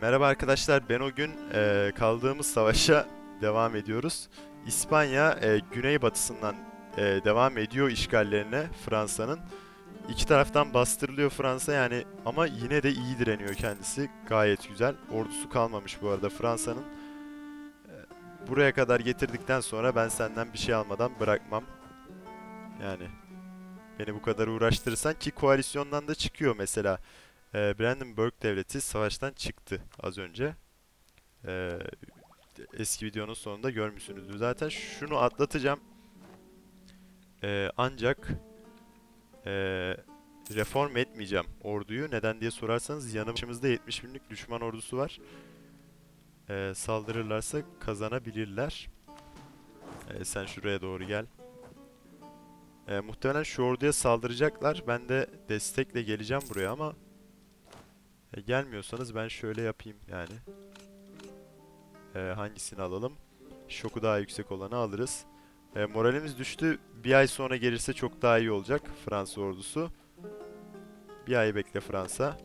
Merhaba arkadaşlar, ben o gün e, kaldığımız savaşa devam ediyoruz. İspanya e, güneybatısından e, devam ediyor işgallerine Fransa'nın. İki taraftan bastırılıyor Fransa yani ama yine de iyi direniyor kendisi. Gayet güzel. Ordusu kalmamış bu arada Fransa'nın. E, buraya kadar getirdikten sonra ben senden bir şey almadan bırakmam. Yani beni bu kadar uğraştırırsan ki koalisyondan da çıkıyor mesela. E, Brandenburg devleti savaştan çıktı az önce. E, eski videonun sonunda görmüşsünüzdür. Zaten şunu atlatacağım. E, ancak e, reform etmeyeceğim orduyu. Neden diye sorarsanız yanımızda 70 binlik düşman ordusu var. E, saldırırlarsa kazanabilirler. E, sen şuraya doğru gel. E, muhtemelen şu orduya saldıracaklar. Ben de destekle geleceğim buraya ama e, gelmiyorsanız ben şöyle yapayım yani. E, hangisini alalım? Şoku daha yüksek olanı alırız. E, moralimiz düştü. Bir ay sonra gelirse çok daha iyi olacak Fransa ordusu. Bir ay bekle Fransa.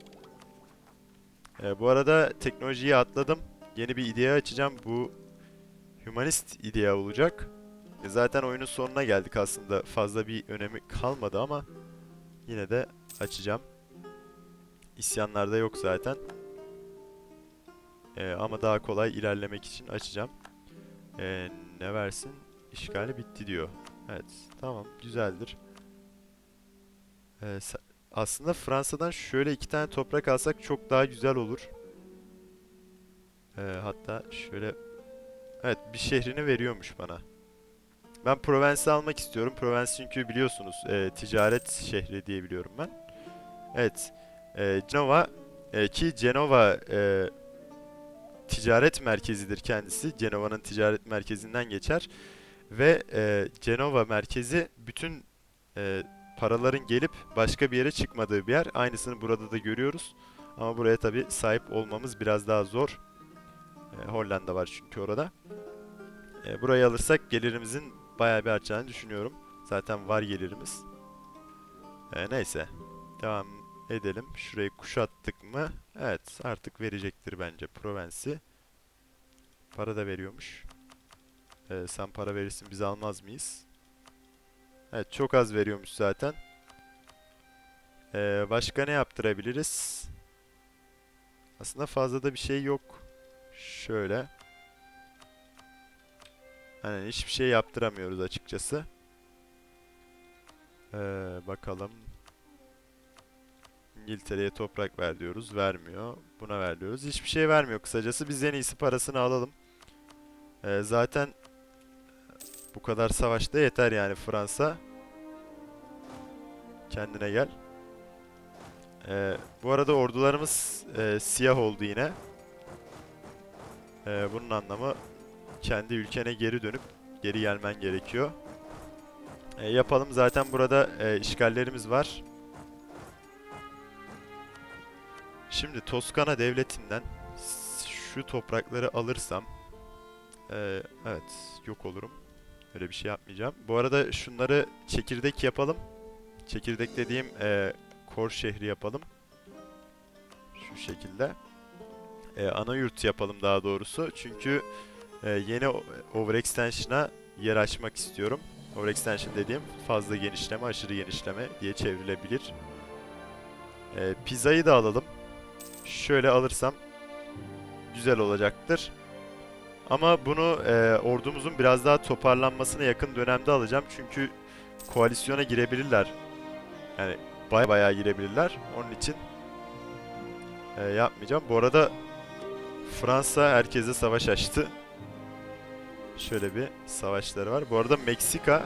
E, bu arada teknolojiyi atladım. Yeni bir idea açacağım. Bu humanist idea olacak. E, zaten oyunun sonuna geldik aslında. Fazla bir önemi kalmadı ama yine de açacağım. İsyanlarda yok zaten. Ee, ama daha kolay ilerlemek için açacağım. Ee, ne versin? İşgali bitti diyor. Evet, tamam, güzeldir. Ee, aslında Fransa'dan şöyle iki tane toprak alsak çok daha güzel olur. Ee, hatta şöyle... Evet, bir şehrini veriyormuş bana. Ben Provence'i almak istiyorum. Provence çünkü biliyorsunuz e, ticaret şehri diye biliyorum ben. Evet. E, Cenova e, ki Cenova e, ticaret merkezidir kendisi. Cenova'nın ticaret merkezinden geçer ve e, Cenova merkezi bütün e, paraların gelip başka bir yere çıkmadığı bir yer. Aynısını burada da görüyoruz. Ama buraya tabi sahip olmamız biraz daha zor. E, Hollanda var çünkü orada. E, burayı alırsak gelirimizin bayağı bir artacağını düşünüyorum. Zaten var gelirimiz. E, neyse. Devam edelim. Şurayı kuşattık mı? Evet artık verecektir bence Provence'i. Para da veriyormuş. Ee, sen para verirsin biz almaz mıyız? Evet çok az veriyormuş zaten. Ee, başka ne yaptırabiliriz? Aslında fazla da bir şey yok. Şöyle. Hani hiçbir şey yaptıramıyoruz açıkçası. Ee, bakalım. İngiltere'ye toprak ver diyoruz. Vermiyor. Buna ver diyoruz. Hiçbir şey vermiyor kısacası. Biz en iyisi parasını alalım. Ee, zaten bu kadar savaşta yeter yani Fransa. Kendine gel. Ee, bu arada ordularımız e, siyah oldu yine. Ee, bunun anlamı kendi ülkene geri dönüp geri gelmen gerekiyor. Ee, yapalım. Zaten burada e, işgallerimiz var. Şimdi Toskana devletinden şu toprakları alırsam eee, evet yok olurum. Öyle bir şey yapmayacağım. Bu arada şunları çekirdek yapalım. Çekirdek dediğim eee Kor şehri yapalım. Şu şekilde. Eee ana yurt yapalım daha doğrusu. Çünkü eee, yeni overextension'a yer açmak istiyorum. Overextension dediğim fazla genişleme, aşırı genişleme diye çevrilebilir. Eee pizzayı da alalım şöyle alırsam güzel olacaktır. Ama bunu e, ordumuzun biraz daha toparlanmasına yakın dönemde alacağım. Çünkü koalisyona girebilirler. Yani baya bayağı girebilirler. Onun için e, yapmayacağım. Bu arada Fransa herkese savaş açtı. Şöyle bir savaşları var. Bu arada Meksika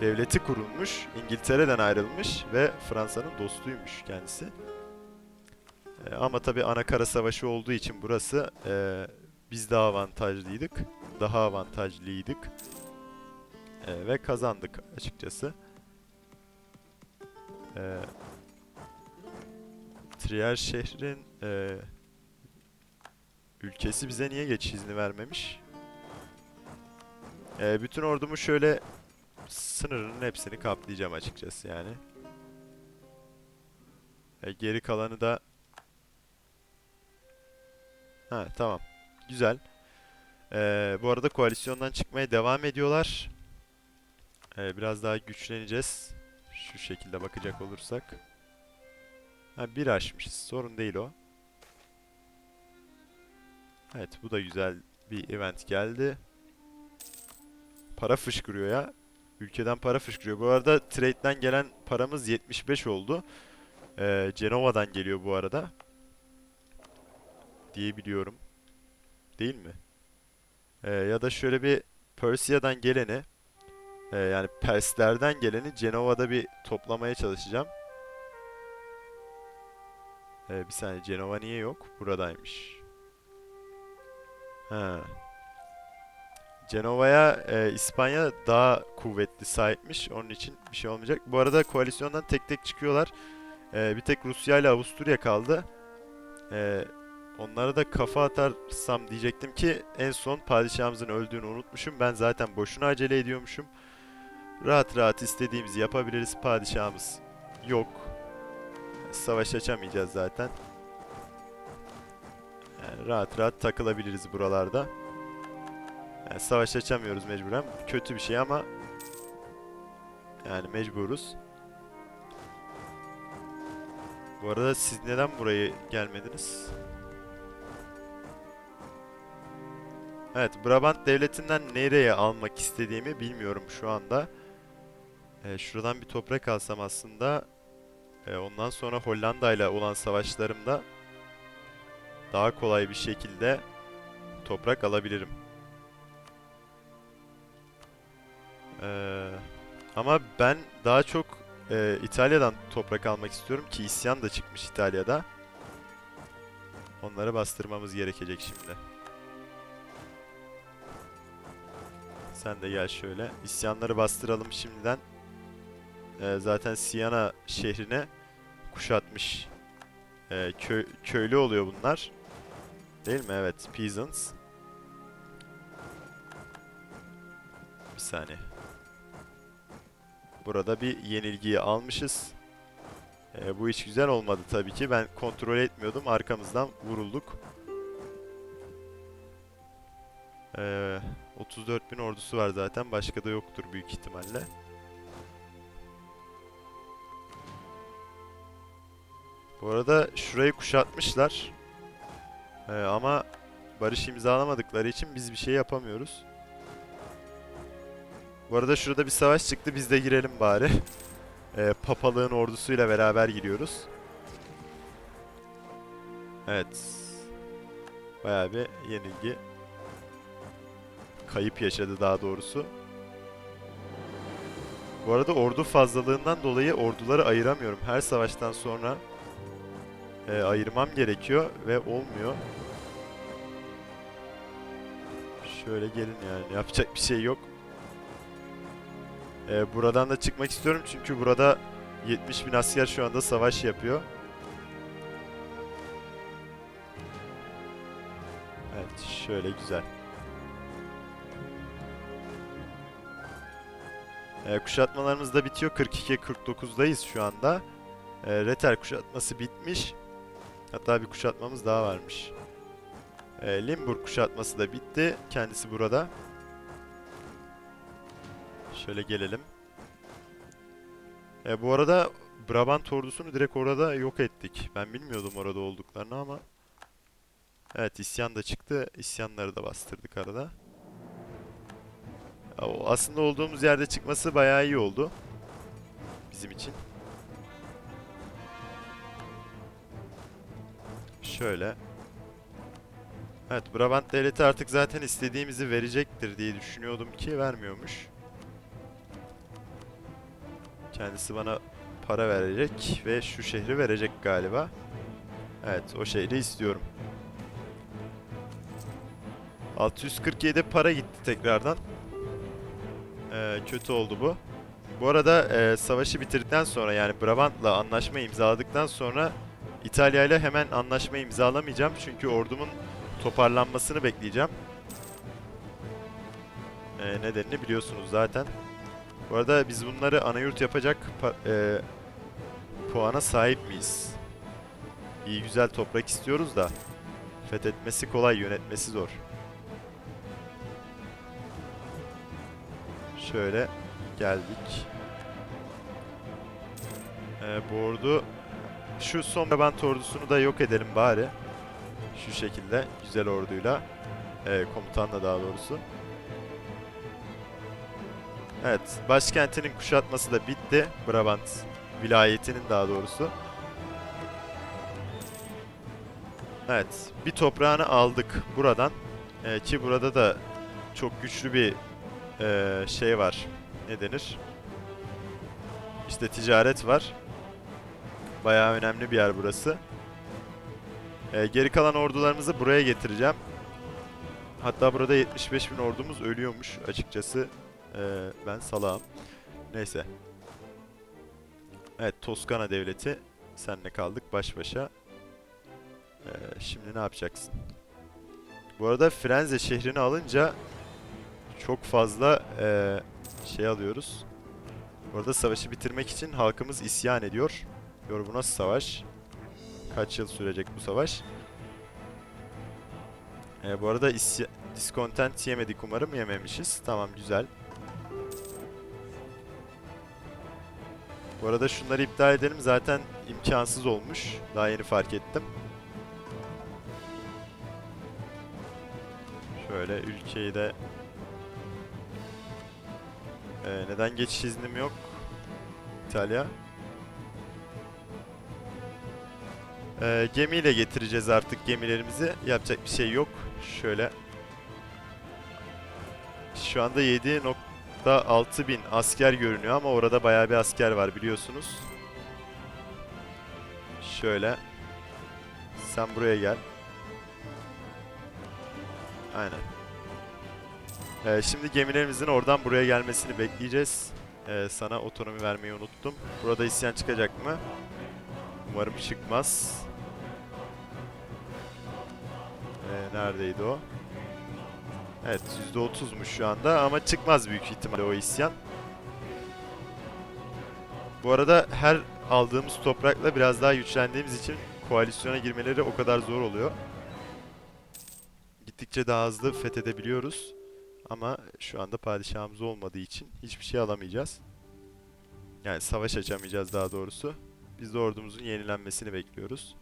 devleti kurulmuş. İngiltere'den ayrılmış ve Fransa'nın dostuymuş kendisi. E, ama tabii ana kara savaşı olduğu için burası e, biz daha avantajlıydık. Daha avantajlıydık. E, ve kazandık açıkçası. E, Trier şehrin e, ülkesi bize niye geçiş izni vermemiş? E, bütün ordumu şöyle sınırının hepsini kaplayacağım açıkçası yani. E, geri kalanı da Ha tamam. Güzel. Ee, bu arada koalisyondan çıkmaya devam ediyorlar. Ee, biraz daha güçleneceğiz. Şu şekilde bakacak olursak. Ha bir aşmışız. Sorun değil o. Evet bu da güzel bir event geldi. Para fışkırıyor ya. Ülkeden para fışkırıyor. Bu arada trade'den gelen paramız 75 oldu. Ee, Cenova'dan geliyor bu arada. Diye biliyorum. Değil mi? Ee, ya da şöyle bir Persia'dan geleni e, yani Perslerden geleni Cenova'da bir toplamaya çalışacağım. Ee, bir saniye Cenova niye yok? Buradaymış. Ha. Cenova'ya e, İspanya daha kuvvetli sahipmiş. Onun için bir şey olmayacak. Bu arada koalisyondan tek tek çıkıyorlar. E, bir tek Rusya ile Avusturya kaldı. E, onlara da kafa atarsam diyecektim ki en son padişahımızın öldüğünü unutmuşum. Ben zaten boşuna acele ediyormuşum. Rahat rahat istediğimizi yapabiliriz. Padişahımız yok. Savaş açamayacağız zaten. Yani rahat rahat takılabiliriz buralarda. Yani savaş açamıyoruz mecburen. Kötü bir şey ama yani mecburuz. Bu arada siz neden buraya gelmediniz? Evet, Brabant devletinden nereye almak istediğimi bilmiyorum şu anda. Ee, şuradan bir toprak alsam aslında e, ondan sonra Hollanda ile olan savaşlarımda daha kolay bir şekilde toprak alabilirim. Ee, ama ben daha çok e, İtalya'dan toprak almak istiyorum ki isyan da çıkmış İtalya'da. Onları bastırmamız gerekecek şimdi. Sen de gel şöyle. İsyanları bastıralım şimdiden. Ee, zaten Siena şehrine kuşatmış. Ee, kö köylü oluyor bunlar. Değil mi? Evet. Peasants. Bir saniye. Burada bir yenilgiyi almışız. Ee, bu iş güzel olmadı tabii ki. Ben kontrol etmiyordum. Arkamızdan vurulduk. Ee, 34 bin ordusu var zaten. Başka da yoktur büyük ihtimalle. Bu arada şurayı kuşatmışlar. Ee, ama barış imzalamadıkları için biz bir şey yapamıyoruz. Bu arada şurada bir savaş çıktı. Biz de girelim bari. Ee, papalığın ordusuyla beraber giriyoruz. Evet. Bayağı bir yenilgi. Kayıp yaşadı daha doğrusu. Bu arada ordu fazlalığından dolayı orduları ayıramıyorum. Her savaştan sonra e, ayırmam gerekiyor ve olmuyor. Şöyle gelin yani yapacak bir şey yok. E, buradan da çıkmak istiyorum çünkü burada 70 bin asker şu anda savaş yapıyor. Evet şöyle güzel. E, kuşatmalarımız da bitiyor. 42-49'dayız şu anda. E, Reter kuşatması bitmiş. Hatta bir kuşatmamız daha varmış. E, Limburg kuşatması da bitti. Kendisi burada. Şöyle gelelim. E, bu arada Brabant ordusunu direkt orada yok ettik. Ben bilmiyordum orada olduklarını ama. Evet isyan da çıktı. İsyanları da bastırdık arada. Aslında olduğumuz yerde çıkması bayağı iyi oldu. Bizim için. Şöyle. Evet Brabant devleti artık zaten istediğimizi verecektir diye düşünüyordum ki vermiyormuş. Kendisi bana para verecek ve şu şehri verecek galiba. Evet o şehri istiyorum. 647 para gitti tekrardan. Ee, kötü oldu bu. Bu arada e, savaşı bitirdikten sonra yani Brabant'la anlaşma imzaladıktan sonra İtalya ile hemen anlaşma imzalamayacağım. Çünkü ordumun toparlanmasını bekleyeceğim. Ee, nedenini biliyorsunuz zaten. Bu arada biz bunları anayurt yapacak pa- e, puana sahip miyiz? İyi güzel toprak istiyoruz da Fethetmesi kolay, yönetmesi zor. Şöyle geldik. Ee, bu ordu şu son Brabant ordusunu da yok edelim bari. Şu şekilde güzel orduyla. Ee, komutanla daha doğrusu. Evet, başkentinin kuşatması da bitti. Brabant vilayetinin daha doğrusu. Evet, bir toprağını aldık buradan. Ee, ki burada da çok güçlü bir ee, şey var. Ne denir? İşte ticaret var. Bayağı önemli bir yer burası. Ee, geri kalan ordularımızı buraya getireceğim. Hatta burada 75 bin ordumuz ölüyormuş açıkçası. Ee, ben salağım. Neyse. Evet Toskana devleti. Senle kaldık baş başa. Ee, şimdi ne yapacaksın? Bu arada Firenze şehrini alınca çok fazla ee, şey alıyoruz. Orada savaşı bitirmek için halkımız isyan ediyor. Diyor bu nasıl savaş? Kaç yıl sürecek bu savaş? Ee, bu arada discontent yemedik umarım yememişiz. Tamam güzel. Bu arada şunları iptal edelim zaten imkansız olmuş. Daha yeni fark ettim. Şöyle ülkeyi de Ee, neden geçiş iznim yok? İtalya. Ee, gemiyle getireceğiz artık gemilerimizi. Yapacak bir şey yok. Şöyle. Şu anda 7.6 bin asker görünüyor ama orada bayağı bir asker var biliyorsunuz. Şöyle. Sen buraya gel. Aynen. Ee, şimdi gemilerimizin oradan buraya gelmesini bekleyeceğiz. Ee, sana otonomi vermeyi unuttum. Burada isyan çıkacak mı? Umarım çıkmaz. Ee, neredeydi o? Evet %30'muş şu anda ama çıkmaz büyük ihtimalle o isyan. Bu arada her aldığımız toprakla biraz daha güçlendiğimiz için koalisyona girmeleri o kadar zor oluyor. Gittikçe daha hızlı fethedebiliyoruz. Ama şu anda padişahımız olmadığı için hiçbir şey alamayacağız. Yani savaş açamayacağız daha doğrusu. Biz de ordumuzun yenilenmesini bekliyoruz.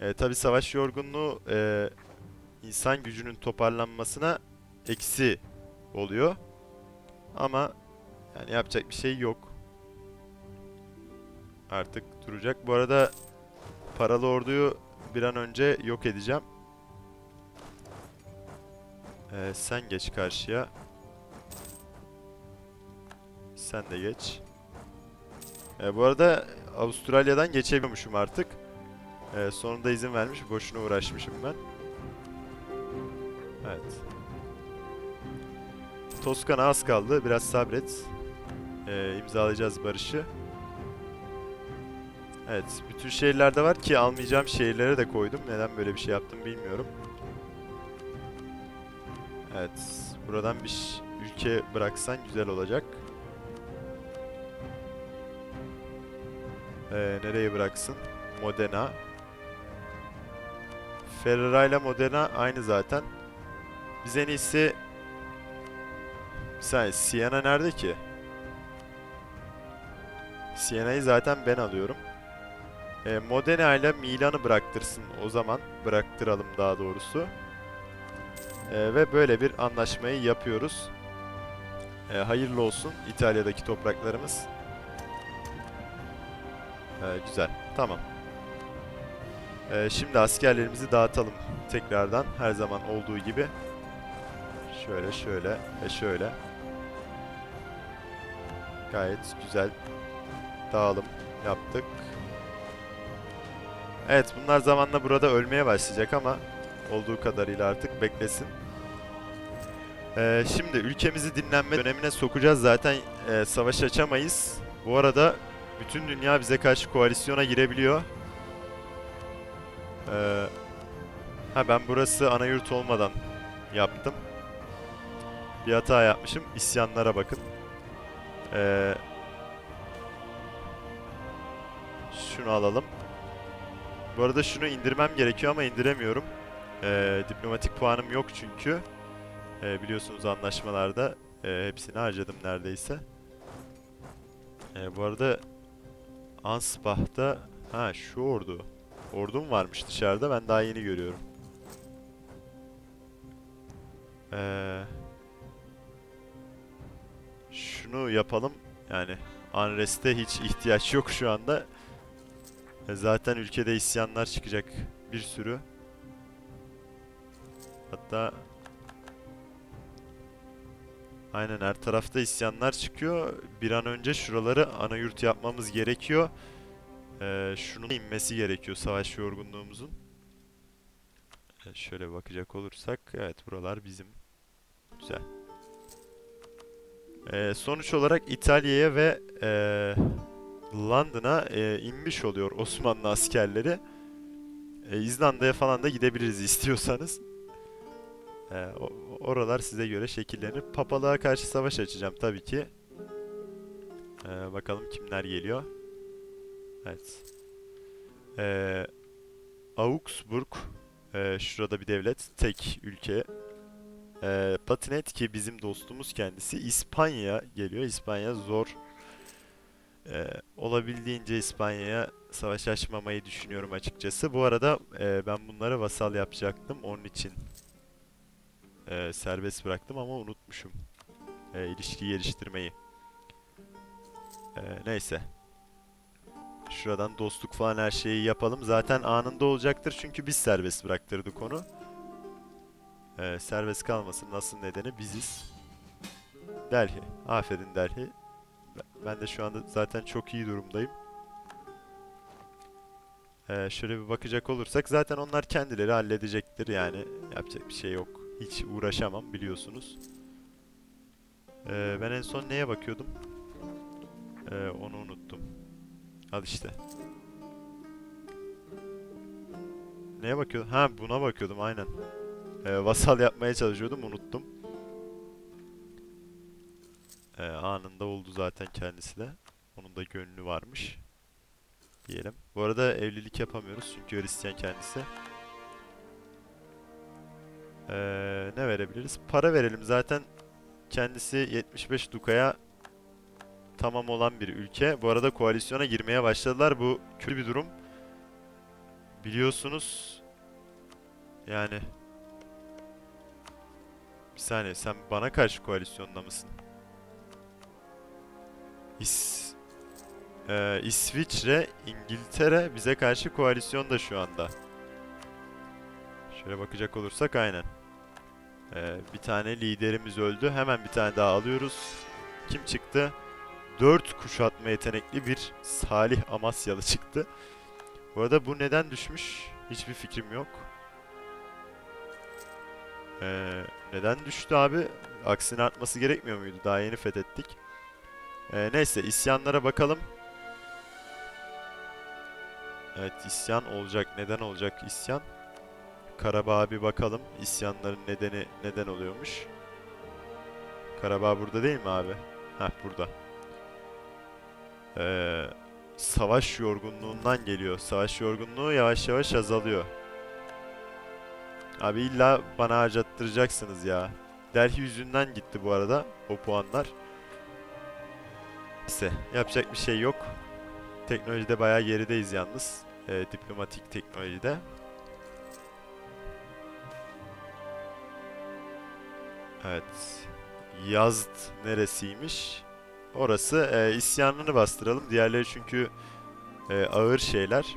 E, Tabi savaş yorgunluğu e, insan gücünün toparlanmasına eksi oluyor. Ama yani yapacak bir şey yok. Artık duracak. Bu arada paralı orduyu bir an önce yok edeceğim. Ee, sen geç karşıya. Sen de geç. Ee, bu arada Avustralya'dan geçemiyormuşum artık. Ee, sonunda izin vermiş. Boşuna uğraşmışım ben. Evet. Toskana az kaldı. Biraz sabret. Ee, imzalayacağız barışı. Evet. Bütün şehirlerde var ki almayacağım şehirlere de koydum. Neden böyle bir şey yaptım bilmiyorum. Evet. Buradan bir ülke bıraksan güzel olacak. Ee, nereye bıraksın? Modena. Ferrara ile Modena aynı zaten. Biz en iyisi... Bir Siena nerede ki? Siena'yı zaten ben alıyorum. Ee, Modena ile Milan'ı bıraktırsın o zaman. Bıraktıralım daha doğrusu. Ee, ve böyle bir anlaşmayı yapıyoruz. Ee, hayırlı olsun İtalya'daki topraklarımız. Ee, güzel. Tamam. Ee, şimdi askerlerimizi dağıtalım tekrardan her zaman olduğu gibi. Şöyle şöyle ve şöyle. Gayet güzel dağılım yaptık. Evet bunlar zamanla burada ölmeye başlayacak ama olduğu kadarıyla artık beklesin. Ee, şimdi ülkemizi dinlenme dönemine sokacağız. Zaten e, savaş açamayız. Bu arada bütün dünya bize karşı koalisyona girebiliyor. Ee, ha ben burası ana yurt olmadan yaptım. Bir hata yapmışım. İsyanlara bakın. Ee, şunu alalım. Bu arada şunu indirmem gerekiyor ama indiremiyorum. Ee, diplomatik puanım yok çünkü. Ee, biliyorsunuz anlaşmalarda e, hepsini harcadım neredeyse. Ee, bu arada Ansbach'ta ha şu ordu. Ordum varmış dışarıda ben daha yeni görüyorum. Ee, şunu yapalım yani Unrest'e hiç ihtiyaç yok şu anda. E, Zaten ülkede isyanlar çıkacak bir sürü. Hatta Aynen her tarafta isyanlar çıkıyor. Bir an önce şuraları ana yurt yapmamız gerekiyor. Ee, şunun inmesi gerekiyor savaş yorgunluğumuzun. Evet, şöyle bakacak olursak evet buralar bizim. Güzel. Ee, sonuç olarak İtalya'ya ve ee, London'a ee, inmiş oluyor Osmanlı askerleri. Ee, İzlanda'ya falan da gidebiliriz istiyorsanız. O- oralar size göre şekillenir. Papalığa karşı savaş açacağım tabii ki. Ee, bakalım kimler geliyor. Evet. Ee, Augsburg. ee, şurada bir devlet. Tek ülke. Ee, Patinet ki bizim dostumuz kendisi. İspanya geliyor. İspanya zor. Ee, olabildiğince İspanya'ya savaş açmamayı düşünüyorum açıkçası. Bu arada ee, ben bunlara vasal yapacaktım. Onun için ee, serbest bıraktım ama unutmuşum. Ee, ilişki geliştirmeyi. Ee, neyse. Şuradan dostluk falan her şeyi yapalım. Zaten anında olacaktır çünkü biz serbest bıraktırdık onu. Ee, serbest kalmasının asıl nedeni biziz. Delhi. Aferin Delhi. Ben de şu anda zaten çok iyi durumdayım. Ee, şöyle bir bakacak olursak zaten onlar kendileri halledecektir yani. Yapacak bir şey yok. Hiç uğraşamam biliyorsunuz. Ee, ben en son neye bakıyordum? Ee, onu unuttum. Al işte. Neye bakıyordum? Ha buna bakıyordum aynen. Ee, vasal yapmaya çalışıyordum unuttum. Ee, anında oldu zaten kendisi de. Onun da gönlü varmış. Diyelim. Bu arada evlilik yapamıyoruz çünkü Hristiyan kendisi. Ee, ne verebiliriz? Para verelim. Zaten kendisi 75 dukaya tamam olan bir ülke. Bu arada koalisyona girmeye başladılar. Bu kötü bir durum. Biliyorsunuz. Yani bir saniye sen bana karşı koalisyonda mısın? İs Ee, İsviçre, İngiltere bize karşı koalisyonda şu anda. Şöyle bakacak olursak aynen. Ee, bir tane liderimiz öldü. Hemen bir tane daha alıyoruz. Kim çıktı? 4 kuşatma yetenekli bir Salih Amasyalı çıktı. Bu arada bu neden düşmüş? Hiçbir fikrim yok. Ee, neden düştü abi? Aksine artması gerekmiyor muydu? Daha yeni fethettik. Ee, neyse isyanlara bakalım. Evet isyan olacak. Neden olacak isyan? Karabağ'a bir bakalım. İsyanların nedeni neden oluyormuş. Karabağ burada değil mi abi? Heh burada. Ee, savaş yorgunluğundan geliyor. Savaş yorgunluğu yavaş yavaş azalıyor. Abi illa bana harcattıracaksınız ya. Delhi yüzünden gitti bu arada o puanlar. Neyse yapacak bir şey yok. Teknolojide bayağı gerideyiz yalnız. Ee, diplomatik teknolojide. Evet. Yazd neresiymiş? Orası e, isyanını bastıralım. Diğerleri çünkü e, ağır şeyler.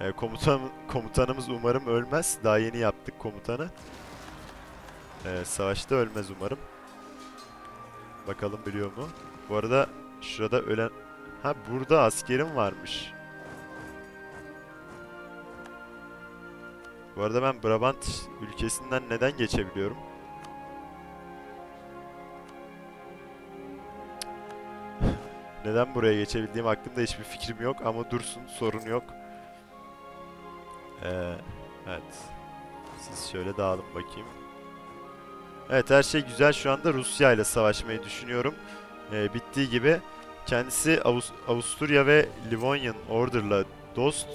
E, komutan, komutanımız umarım ölmez. Daha yeni yaptık komutanı. E, savaşta ölmez umarım. Bakalım biliyor mu? Bu arada şurada ölen... Ha burada askerim varmış. Bu arada ben Brabant ülkesinden neden geçebiliyorum? Neden buraya geçebildiğim hakkında hiçbir fikrim yok ama dursun sorun yok. Ee, evet. Siz şöyle dağılın bakayım. Evet her şey güzel şu anda Rusya ile savaşmayı düşünüyorum. Ee, bittiği gibi kendisi Avus- Avusturya ve Livonian Order'la dost.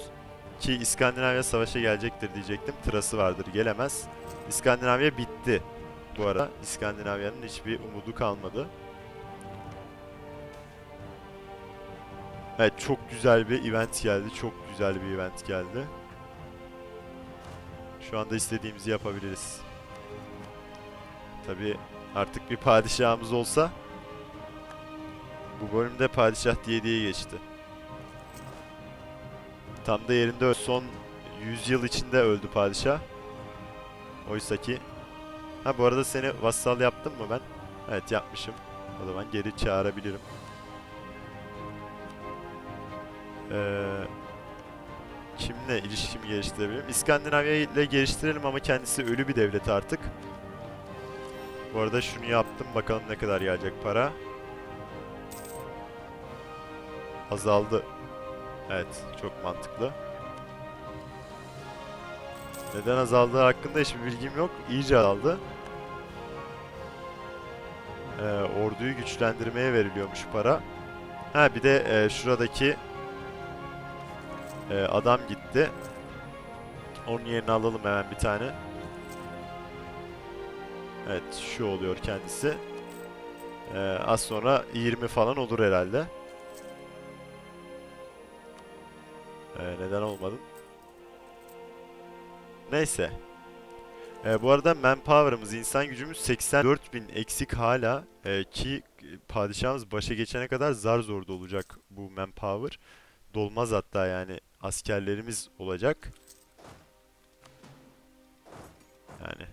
Ki İskandinavya savaşa gelecektir diyecektim. Tırası vardır gelemez. İskandinavya bitti. Bu arada İskandinavya'nın hiçbir umudu kalmadı. Evet çok güzel bir event geldi. Çok güzel bir event geldi. Şu anda istediğimizi yapabiliriz. Tabii artık bir padişahımız olsa bu bölümde padişah diye diye geçti. Tam da yerinde öldü. Son 100 yıl içinde öldü padişah. Oysa ki Ha bu arada seni vassal yaptım mı ben? Evet yapmışım. O zaman geri çağırabilirim. Ee, kimle ilişkimi geliştirebilirim? İskandinavya ile geliştirelim ama kendisi ölü bir devlet artık. Bu arada şunu yaptım. Bakalım ne kadar gelecek para. Azaldı. Evet, çok mantıklı. Neden azaldığı hakkında hiçbir bilgim yok. İyice azaldı. Ee, orduyu güçlendirmeye veriliyormuş para. Ha bir de e, şuradaki e, adam gitti. Onun yerine alalım hemen bir tane. Evet şu oluyor kendisi. Ee, az sonra 20 falan olur herhalde. Ee, neden olmadın? Neyse. Ee, bu arada manpower'ımız, insan gücümüz 84.000 eksik hala. Ee, ki padişahımız başa geçene kadar zar zor olacak bu manpower. Dolmaz hatta yani askerlerimiz olacak. Yani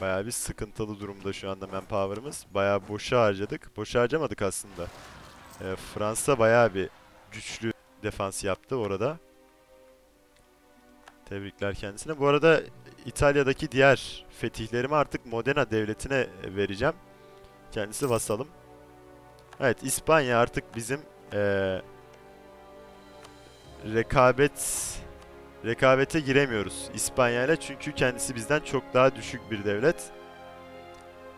bayağı bir sıkıntılı durumda şu anda manpower'ımız. Bayağı boşa harcadık. Boşa harcamadık aslında. Ee, Fransa bayağı bir güçlü defans yaptı orada. Tebrikler kendisine. Bu arada İtalya'daki diğer fetihlerimi artık Modena devletine vereceğim. Kendisi vasalım. Evet İspanya artık bizim eee, rekabet rekabete giremiyoruz İspanya ile çünkü kendisi bizden çok daha düşük bir devlet.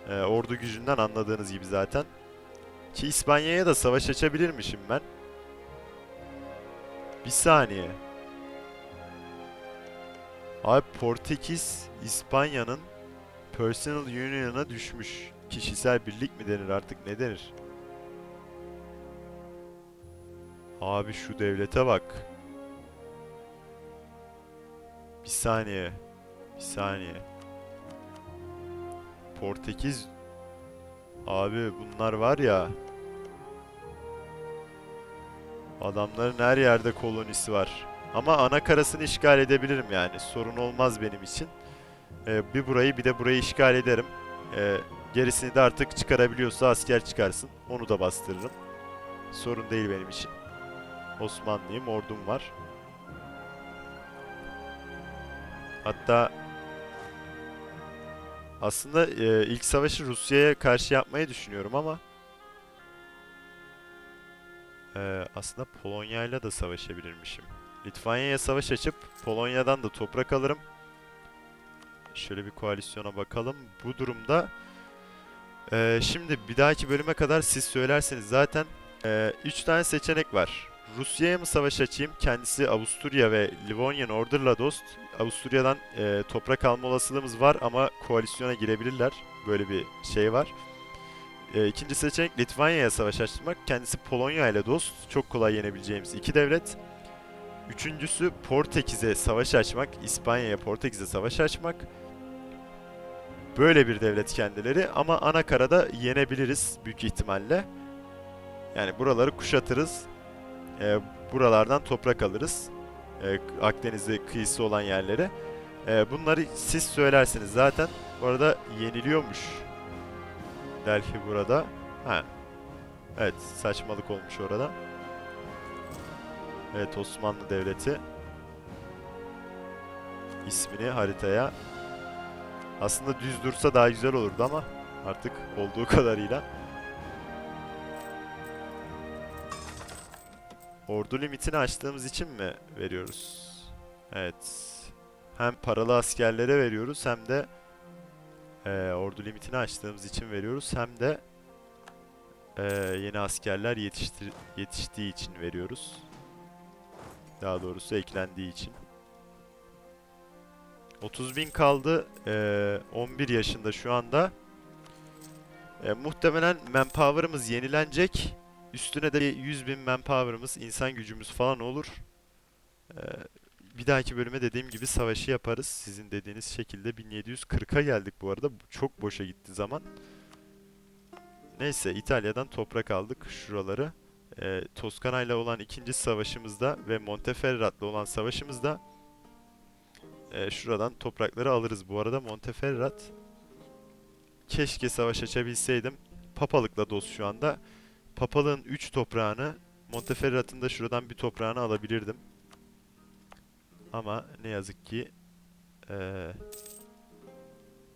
Eee, ordu gücünden anladığınız gibi zaten. Ki İspanya'ya da savaş açabilirmişim ben. Bir saniye. Abi Portekiz İspanya'nın Personal Union'a düşmüş. Kişisel birlik mi denir artık ne denir? Abi şu devlete bak. Bir saniye. Bir saniye. Portekiz Abi bunlar var ya. Adamların her yerde kolonisi var. Ama ana karasını işgal edebilirim yani. Sorun olmaz benim için. Ee, bir burayı bir de burayı işgal ederim. Ee, gerisini de artık çıkarabiliyorsa asker çıkarsın. Onu da bastırırım. Sorun değil benim için. Osmanlıyım, ordum var. Hatta aslında e, ilk savaşı Rusya'ya karşı yapmayı düşünüyorum ama e, aslında Polonya'yla da savaşabilirmişim. Litvanya'ya savaş açıp Polonya'dan da toprak alırım. Şöyle bir koalisyona bakalım. Bu durumda e, şimdi bir dahaki bölüme kadar siz söylerseniz zaten 3 tane seçenek var. Rusya'ya mı savaş açayım? Kendisi Avusturya ve Livonian Order'la dost. Avusturya'dan e, toprak alma olasılığımız var ama koalisyona girebilirler. Böyle bir şey var. E, ikinci seçenek Litvanya'ya savaş açmak. Kendisi Polonya ile dost. Çok kolay yenebileceğimiz iki devlet. Üçüncüsü Portekiz'e savaş açmak. İspanya'ya Portekiz'e savaş açmak. Böyle bir devlet kendileri ama ana karada yenebiliriz büyük ihtimalle. Yani buraları kuşatırız. E, buralardan toprak alırız. E, Akdeniz'e kıyısı olan yerlere. E, bunları siz söylersiniz zaten. Bu arada yeniliyormuş. Delhi burada. Ha. Evet saçmalık olmuş orada. Evet Osmanlı Devleti. ismini haritaya. Aslında düz dursa daha güzel olurdu ama artık olduğu kadarıyla. Ordu limitini açtığımız için mi veriyoruz? Evet. Hem paralı askerlere veriyoruz hem de e, ordu limitini açtığımız için veriyoruz hem de e, yeni askerler yetiştir yetiştiği için veriyoruz. Daha doğrusu eklendiği için. 30 bin kaldı. Ee, 11 yaşında şu anda. Ee, muhtemelen manpower'ımız yenilenecek. Üstüne de 100 bin manpower'ımız, insan gücümüz falan olur. Ee, bir dahaki bölüme dediğim gibi savaşı yaparız. Sizin dediğiniz şekilde 1740'a geldik bu arada. Çok boşa gitti zaman. Neyse İtalya'dan toprak aldık şuraları. Ee, Toskana ile olan ikinci savaşımızda ve Monteferrat'la olan savaşımızda e, şuradan toprakları alırız. Bu arada Monteferrat keşke savaş açabilseydim. Papalıkla dost şu anda. Papalığın 3 toprağını Monteferrat'ın da şuradan bir toprağını alabilirdim. Ama ne yazık ki eee,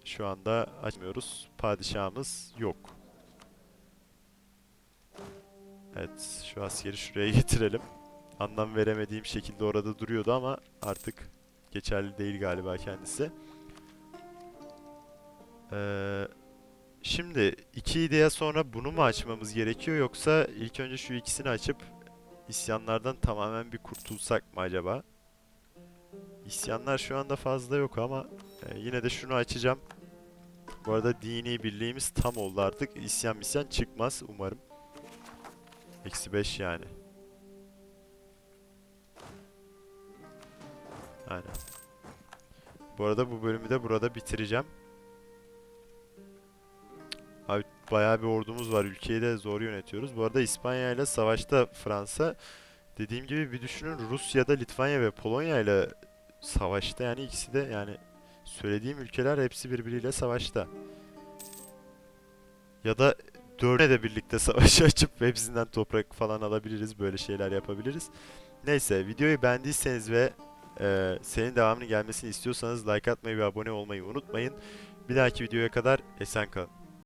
şu anda açmıyoruz. Padişahımız yok. Evet, şu askeri şuraya getirelim. Anlam veremediğim şekilde orada duruyordu ama artık geçerli değil galiba kendisi. Eee, şimdi iki idea sonra bunu mu açmamız gerekiyor yoksa ilk önce şu ikisini açıp isyanlardan tamamen bir kurtulsak mı acaba? İsyanlar şu anda fazla yok ama e, yine de şunu açacağım. Bu arada dini birliğimiz tam oldu artık. İsyan misyan çıkmaz umarım. Eksi 5 yani. Aynen. Bu arada bu bölümü de burada bitireceğim. Abi bayağı bir ordumuz var. Ülkeyi de zor yönetiyoruz. Bu arada İspanya ile savaşta Fransa. Dediğim gibi bir düşünün Rusya'da Litvanya ve Polonya ile savaşta yani ikisi de yani söylediğim ülkeler hepsi birbiriyle savaşta. Ya da dörde de birlikte savaş açıp hepsinden toprak falan alabiliriz. Böyle şeyler yapabiliriz. Neyse videoyu beğendiyseniz ve e, senin devamının gelmesini istiyorsanız like atmayı ve abone olmayı unutmayın. Bir dahaki videoya kadar esen kalın.